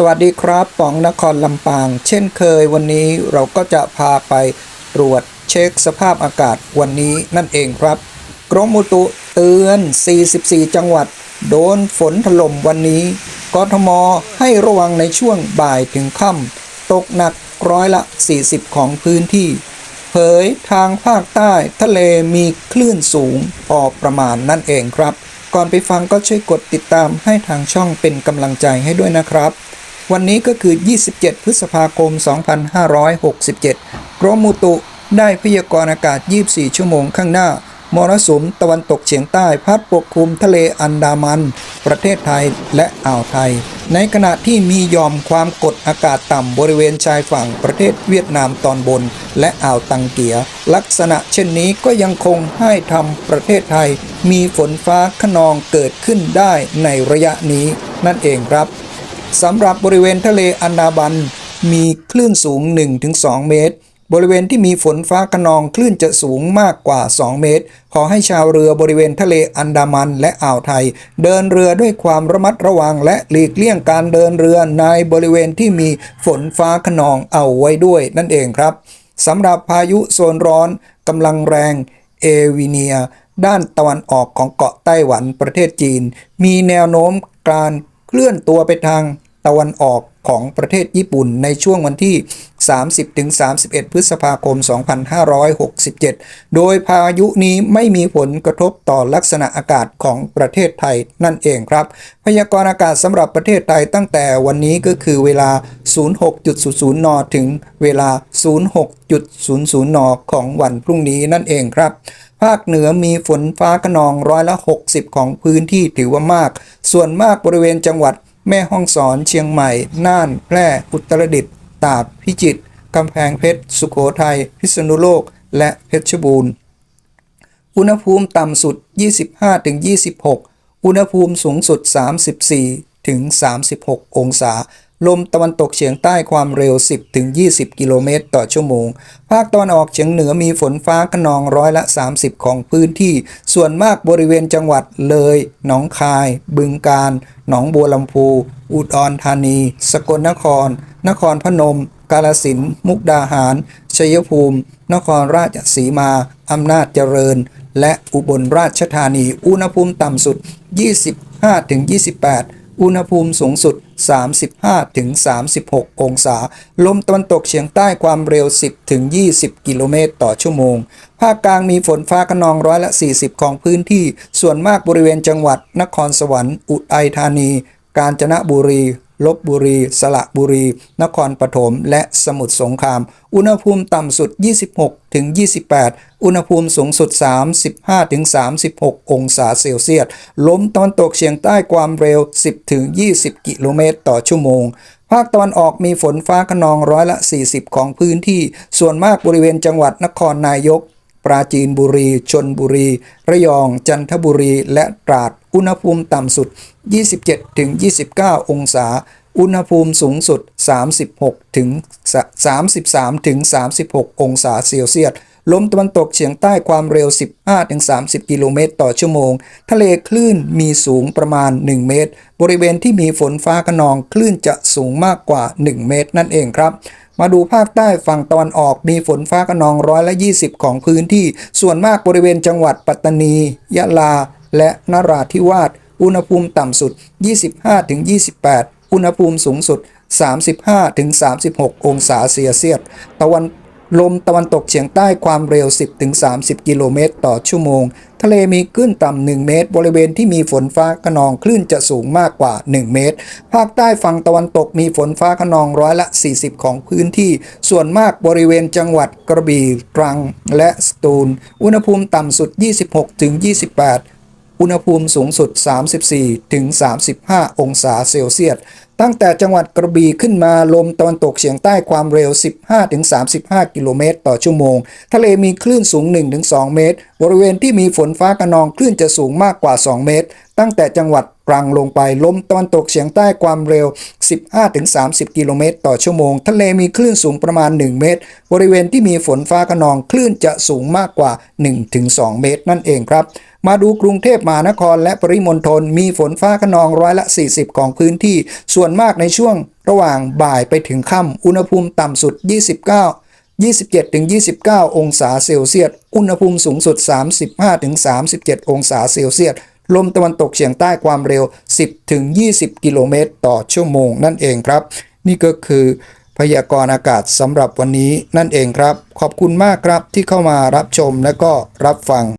สวัสดีครับป๋องนครลำปาง เช่นเคยวันนี้เราก็จะพาไปตรวจเช็คสภาพอากาศวันนี้นั่นเองครับ กรมอุตุเตือน 44 จังหวัด โดนฝนถล่มวันนี้ กทมให้ระวังในช่วงบ่ายถึงค่ำตกหนักร้อยละ 40 ของพื้นที่ เผยทางภาคใต้ทะเลมีคลื่นสูงพอประมาณนั่นเองครับ ก่อนไปฟังก็ช่วยกดติดตามให้ทางช่องเป็นกำลังใจให้ด้วยนะครับ วันนี้ก็คือ 27 พฤษภาคม 2567 กรมอุตุได้พยากรณ์อากาศ 24 ชั่วโมงข้างหน้า มรสุมตะวันตกเฉียงใต้พัดปกคลุมทะเลอันดามัน ประเทศไทยและอ่าวไทย ในขณะที่มียอมความกดอากาศต่ำบริเวณชายฝั่งประเทศเวียดนามตอนบน และอ่าวตังเกีย ลักษณะเช่นนี้ก็ยังคงให้ทำประเทศไทย มีฝนฟ้าขนองเกิดขึ้นได้ในระยะนี้นั่นเองครับ สำหรับบริเวณทะเลอันดามัน มีคลื่นสูง 1-2 เมตร บริเวณที่มีฝนฟ้าขนองคลื่นจะสูงมากกว่า 2 เมตร ขอให้ชาวเรือบริเวณทะเลอันดามันและอ่าวไทย เดินเรือด้วยความระมัดระวังและหลีกเลี่ยงการเดินเรือในบริเวณที่มีฝนฟ้าขนองเอาไว้ด้วยนั่นเองครับสำหรับพายุโซนร้อนกำลังแรงเอวิเนียด้านตะวันออกของเกาะไต้หวันประเทศจีน มีแนวโน้มการ เคลื่อนตัวไปทางตะวันออก ของประเทศญี่ปุ่นในช่วงวันที่ 30-31 พฤษภาคม 2567 โดยพายุนี้ไม่มีผลกระทบต่อลักษณะอากาศของประเทศไทยนั่นเองครับ พยากรณ์อากาศสำหรับประเทศไทยตั้งแต่วันนี้ก็คือเวลา 06.00 น ถึงเวลา 06.00 น ของวันพรุ่งนี้นั่นเองครับภาคเหนือมีฝนฟ้าขนองร้อยละ 60 ของพื้นที่ถือว่ามาก ส่วนมากบริเวณจังหวัด แม่ฮ่องสอนเชียงใหม่ น่าน แพร่อุตรดิตถ์ตากพิจิตรกำแพงเพชร สุโขทัย พิษณุโลก และเพชรบูรณ์ อุณหภูมิต่ำสุด 25-26 อุณหภูมิสูงสุด 34-36 องศา ลมตะวันตกเฉียงใต้ความเร็ว 10-20 กิโลเมตรต่อชั่วโมง ภาคตะวันออกเฉียงเหนือมีฝนฟ้าขนองร้อยละ 30 ของพื้นที่ ส่วนมากบริเวณจังหวัดเลย หนองคาย บึงกาฬ หนองบัวลำพู อุดรธานี สกลนคร นครพนม กาลสินธุ์ มุกดาหาร ชัยภูมิ นครราชสีมา อำนาจเจริญ และอุบลราชธานี อุณหภูมิต่ำสุด 25-28 อุณหภูมิสูงสุด 35-36 องศา ลมตะวันตกเฉียงใต้ความเร็ว 10-20 กิโลเมตรต่อชั่วโมง ภาคกลางมีฝนฟ้าขนองร้อยละ 40 ของพื้นที่ ส่วนมากบริเวณจังหวัด นครสวรรค์ อุทัยธานี กาญจนบุรี ลบบุรี สระบุรี นครปฐม และสมุทรสงคราม อุณหภูมิต่ำสุด 26ถึง28 อุณหภูมิสูงสุด 35ถึง36 องศาเซลเซียส ลมตะวันตกเฉียงใต้ความเร็ว 10ถึง20 กิโลเมตรต่อชั่วโมงภาคตะวันออกมีฝนฟ้าขนองร้อยละ 40 ของพื้นที่ ส่วนมากบริเวณจังหวัดนครนายก ปราจีนบุรี ชนบุรี ระยอง จันทบุรี และตราด อุณหภูมิต่ำสุด 27-29 องศา อุณหภูมิสูงสุด 36ถึง33ถึง36 องศาเซลเซียส ลมตะวันตกเฉียงใต้ความเร็ว 15ถึง30 กิโลเมตรต่อชั่วโมง ทะเลคลื่นมีสูงประมาณ 1 เมตร บริเวณที่มีฝนฟ้าขนองคลื่นจะสูงมากกว่า 1 เมตรนั่นเองครับ มาดูภาคใต้ฝั่งตะวันออกมีฝนฟ้าขนองร้อยละ 20 ของพื้นที่ ส่วนมากบริเวณจังหวัดปัตตานี ยะลา และนราธิวาส อุณหภูมิต่ำสุด 25-28 อุณหภูมิสูงสุด 35-36 องศาเซลเซียส ตะวัน ลมตะวันตกเฉียงใต้ความเร็ว 10-30 กิโลเมตรต่อชั่วโมง ทะเลมีคลื่นต่ำ 1 เมตร บริเวณที่มีฝนฟ้าขนองคลื่นจะสูงมากกว่า 1 เมตร ภาคใต้ฝั่งตะวันตกมีฝนฟ้าขนองร้อยละ 40 ของพื้นที่ ส่วนมากบริเวณจังหวัดกระบี่ตรัง และสตูล อุณหภูมิต่ำสุด 26-28 อุณหภูมิสูงสุด 34ถึง35 องศาเซลเซียส ตั้งแต่จังหวัดกระบี่ขึ้นมาลมตะวันตกเฉียงใต้ความเร็ว 15-35 กิโลเมตร ต่อชั่วโมง ทะเลมีคลื่นสูง 1-2 เมตร บริเวณที่มีฝนฟ้าขนองคลื่นจะสูงมากกว่า 2 เมตร ตั้งแต่จังหวัดตรังลงไปลมตะวันตกเฉียงใต้ความเร็ว 15-30 กิโลเมตร ต่อชั่วโมง ทะเลมีคลื่นสูงประมาณ 1 เมตร บริเวณที่มีฝนฟ้าขนองคลื่นจะสูงมากกว่า 1-2 เมตร นั่นเองครับมาดูกรุงเทพมหานครและปริมณฑลมีฝนฟ้าขนองร้อยละ 40 ของพื้นที่ ส่วนวนมากในช่วงระหว่างบ่ายไปถึงค่ำอุณหภูมิต่ำสุด 29 27-29 องศาเซลเซียส อุณหภูมิสูงสุด 35-37 องศาเซลเซียส ลมตะวันตกเฉียงใต้ความเร็ว 10-20 กิโลเมตรต่อชั่วโมงนั่นเองครับ นี่ก็คือพยากรณ์อากาศสำหรับวันนี้นั่นเองครับ ขอบคุณมากครับที่เข้ามารับชมและก็รับฟัง